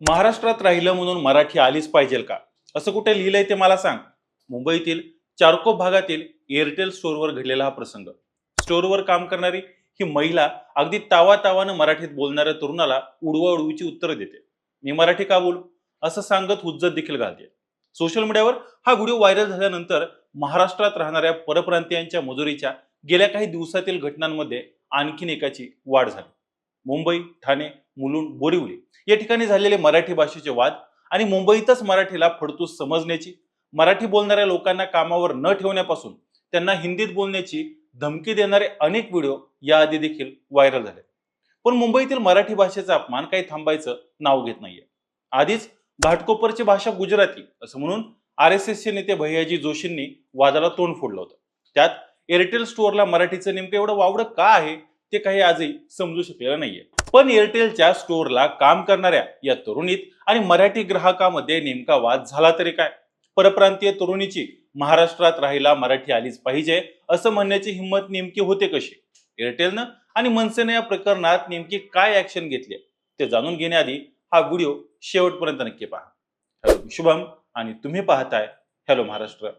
महाराष्ट्रात राहिलं म्हणून मराठी आलीच पाहिजे का? असं कुठे लिहिलंय ते मला सांग. मुंबईतील चारकोप भागातील एअरटेल स्टोअरवर घडलेला हा प्रसंग. स्टोअरवर काम करणारी ही महिला अगदी तावा तावानं मराठीत बोलणाऱ्या तरुणाला उडवा उडवीची उत्तरं देते. मी मराठी का बोलू? असं सांगत हुज्जत देखील घालते. सोशल मीडियावर हा व्हिडिओ व्हायरल झाल्यानंतर महाराष्ट्रात राहणाऱ्या परप्रांतीयांच्या मजुरीच्या गेल्या काही दिवसातील घटनांमध्ये आणखीन एकाची वाढ झाली. मुंबई ठाणे मुलुंड बोरिवली या ठिकाणी झालेले मराठी भाषेचे वाद आणि मुंबईतच मराठीला फडतूस समजण्याची मराठी बोलणाऱ्या लोकांना कामावर न ठेवण्यापासून त्यांना हिंदीत बोलण्याची धमकी देणारे अनेक व्हिडिओ याआधी देखील व्हायरल झाले. पण मुंबईतील मराठी भाषेचा अपमान काही थांबायचं नाव घेत नाहीये. आधीच घाटकोपरची भाषा गुजराती असं म्हणून आर एस एसचे नेते भैयाजी जोशींनी वादाला तोंड फोडलं होतं. त्यात एअरटेल स्टोअरला मराठीचं नेमकं एवढं वावडं का आहे? ते काही आजही समजू शकलेलं नाहीये. पण एअरटेलच्या स्टोअरला काम करणाऱ्या या तरुणीत आणि मराठी ग्राहकामध्ये नेमका वाद झाला तरी काय? परप्रांतीय तरुणीची महाराष्ट्रात राहायला मराठी आलीच पाहिजे असं म्हणण्याची हिंमत नेमकी होते कशी? एअरटेलनं आणि मनसेनं या प्रकरणात नेमकी काय ऍक्शन घेतली? ते जाणून घेण्याआधी हा व्हिडिओ शेवटपर्यंत नक्की पहा. हॅलो शुभम आणि तुम्ही पाहताय हॅलो महाराष्ट्र.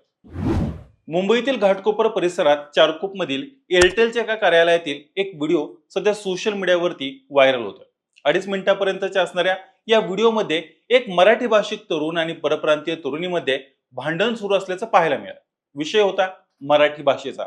मुंबईतील घाटकोपर परिसरात चारकोपमधील एअरटेलच्या एका कार्यालयातील एक व्हिडिओ सध्या सोशल मीडियावरती व्हायरल होतोय. अडीच मिनिटापर्यंतच्या असणाऱ्या या व्हिडिओमध्ये एक मराठी भाषिक तरुण आणि परप्रांतीय तरुणीमध्ये भांडण सुरू असल्याचं पाहायला मिळालं. विषय होता मराठी भाषेचा.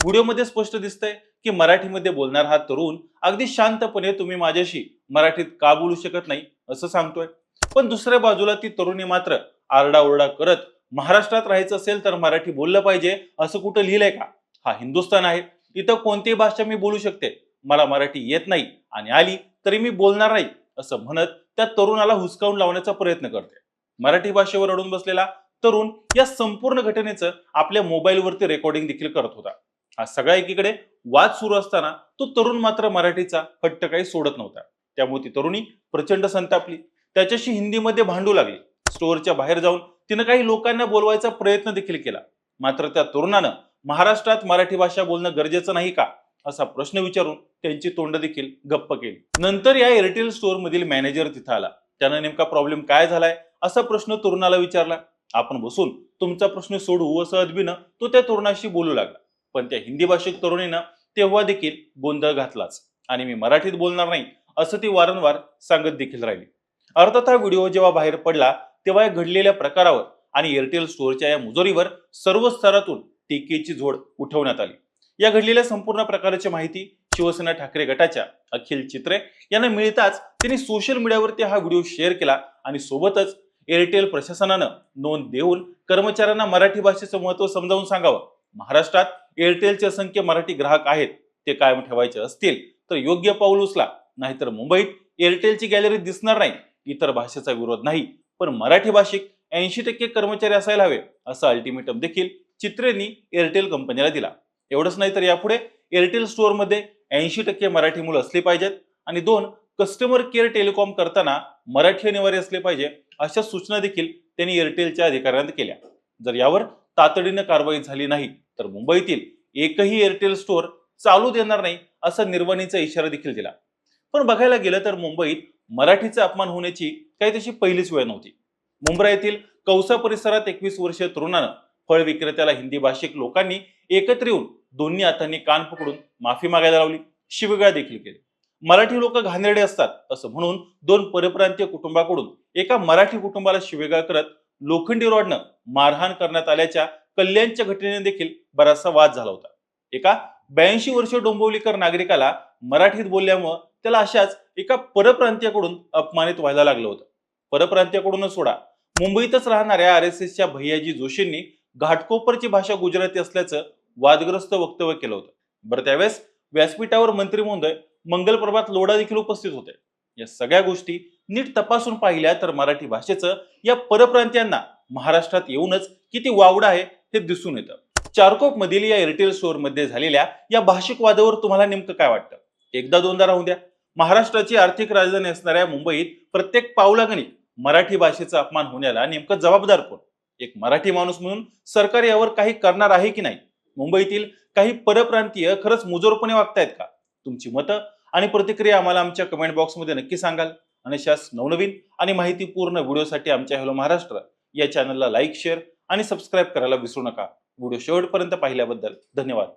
व्हिडिओमध्ये स्पष्ट दिसतंय की मराठीमध्ये बोलणारा हा तरुण अगदी शांतपणे तुम्ही माझ्याशी मराठीत का बोलू शकत नाही असं सांगतोय. पण दुसऱ्या बाजूला ती तरुणी मात्र आरडाओरडा करत महाराष्ट्रात राहायचं असेल तर मराठी बोललं पाहिजे असं कुठं लिहिलंय का? हा हिंदुस्थान आहे. इथं कोणतीही भाषा मी बोलू शकते. मला मराठी येत नाही आणि आली तरी मी बोलणार नाही असं म्हणत त्या तरुणाला हुसकावून लावण्याचा प्रयत्न करते. मराठी भाषेवर अडून बसलेला तरुण या संपूर्ण घटनेचं आपल्या मोबाईलवरती रेकॉर्डिंग देखील करत होता. हा सगळ्या एकीकडे वाद सुरू असताना तो तरुण मात्र मराठीचा हट्ट काही सोडत नव्हता. त्यामुळे ती तरुणी प्रचंड संतापली. त्याच्याशी हिंदीमध्ये भांडू लागली. स्टोअरच्या बाहेर जाऊन तिनं काही लोकांना बोलवायचा प्रयत्न देखील केला. मात्र त्या तरुणानं महाराष्ट्रात मराठी भाषा बोलणं गरजेचं नाही का? असा प्रश्न विचारून त्यांची तोंड देखील गप्प केली. नंतर या एअरटेल स्टोअर मधील मॅनेजर तिथं आला. त्यानं नेमका प्रॉब्लेम काय झालाय? असा प्रश्न तरुणाला विचारला. आपण बसून तुमचा प्रश्न सोडवू असं अदबीनं तो त्या तरुणाशी बोलू लागला. पण त्या हिंदी भाषिक तरुणीनं तेव्हा देखील गोंधळ घातलाच. आणि मी मराठीत बोलणार नाही असं ती वारंवार सांगत देखील राहिली. अर्थात हा व्हिडिओ जेव्हा बाहेर पडला तेव्हा या घडलेल्या प्रकारावर आणि एअरटेल स्टोअरच्या या मुजोरीवर सर्व स्तरातून टीकेची झोड उठवण्यात आली. या घडलेल्या संपूर्ण प्रकाराची माहिती शिवसेना ठाकरे गटाच्या अखिल चित्रे यांना मिळताच त्यांनी सोशल मीडियावरती हा व्हिडिओ शेअर केला आणि सोबतच एअरटेल प्रशासनानं नोंद देऊन कर्मचाऱ्यांना मराठी भाषेचं महत्त्व समजावून सांगावं. महाराष्ट्रात एअरटेलचे असंख्य मराठी ग्राहक आहेत ते कायम ठेवायचे असतील तर योग्य पाऊल उचला नाहीतर मुंबईत एअरटेलची गॅलरी दिसणार नाही इतर भाषेचा विरोध नाही. पण मराठी भाषिक ऐंशी टक्के कर्मचारी असायला हवे असं अल्टिमेटम देखील चित्रेंनी एअरटेल कंपनीला दिला. एवढंच नाही तर यापुढे एअरटेल स्टोअरमध्ये ऐंशी टक्के मराठी मुलं असली पाहिजेत आणि दोन कस्टमर केअर टेलिकॉम करताना मराठी अनिवार्य असले पाहिजे अशा सूचना देखील त्यांनी एअरटेलच्या अधिकाऱ्यांना केल्या. जर यावर तातडीनं कारवाई झाली नाही तर मुंबईतील एकही एअरटेल स्टोअर चालू देणार नाही असा निर्वाणीचा इशारा देखील दिला. पण बघायला गेलं तर मुंबईत मराठीचा अपमान होण्याची काही तशी पहिलीच वेळ नव्हती. मुंब्रा येथील कौसा परिसरात एकवीस वर्षीय तरुणानं फळ विक्रेत्याला हिंदी भाषिक लोकांनी एकत्र येऊन दोन्ही हातांनी कान पकडून माफी मागायला लावली. शिवगाळ देखील केली. मराठी लोक घाणेरडे असतात असं म्हणून दोन परप्रांतीय कुटुंबाकडून एका मराठी कुटुंबाला शिवेगाळ करत लोखंडी रॉडनं मारहाण करण्यात आल्याच्या कल्याणच्या घटनेने देखील बराचसा वाद झाला होता. एका ब्याऐंशी वर्ष डोंबिवलीकर नागरिकाला मराठीत बोलल्यामुळं त्याला अशाच एका परप्रांतीयाकडून अपमानित व्हायला लागलं होतं. परप्रांतीयाकडूनच सोडा. मुंबईतच राहणाऱ्या आर एस एसच्या भैयाजी जोशींनी घाटकोपरची भाषा गुजराती असल्याचं वादग्रस्त वक्तव्य केलं होतं. बरं त्यावेळेस व्यासपीठावर मंत्री महोदय मंगलप्रभात लोढा देखील उपस्थित होते. या सगळ्या गोष्टी नीट तपासून पाहिल्या तर मराठी भाषेचं या परप्रांतीयांना महाराष्ट्रात येऊनच किती वावडं आहे हे दिसून येतं. चारकोप मधील या एअरटेल स्टोअरमध्ये झालेल्या या भाषिक वादावर तुम्हाला नेमकं काय वाटतं? एकदा दोनदा राहून द्या. महाराष्ट्राची आर्थिक राजधानी असणाऱ्या मुंबईत प्रत्येक पावलागणिक मराठी भाषेचा अपमान होण्याला नेमकं जबाबदार कोण? एक मराठी माणूस म्हणून सरकार यावर काही करणार आहे की नाही? मुंबईतील काही परप्रांतीय खरंच मुजोरपणे वागतायत का? तुमची मतं आणि प्रतिक्रिया आम्हाला आमच्या कमेंट बॉक्समध्ये नक्की सांगाल. आणि शास नवनवीन आणि माहितीपूर्ण व्हिडिओसाठी आमच्या हॅलो महाराष्ट्र या चॅनलला लाईक शेअर आणि सबस्क्राईब करायला विसरू नका. व्हिडिओ शेवटपर्यंत पाहिल्याबद्दल धन्यवाद.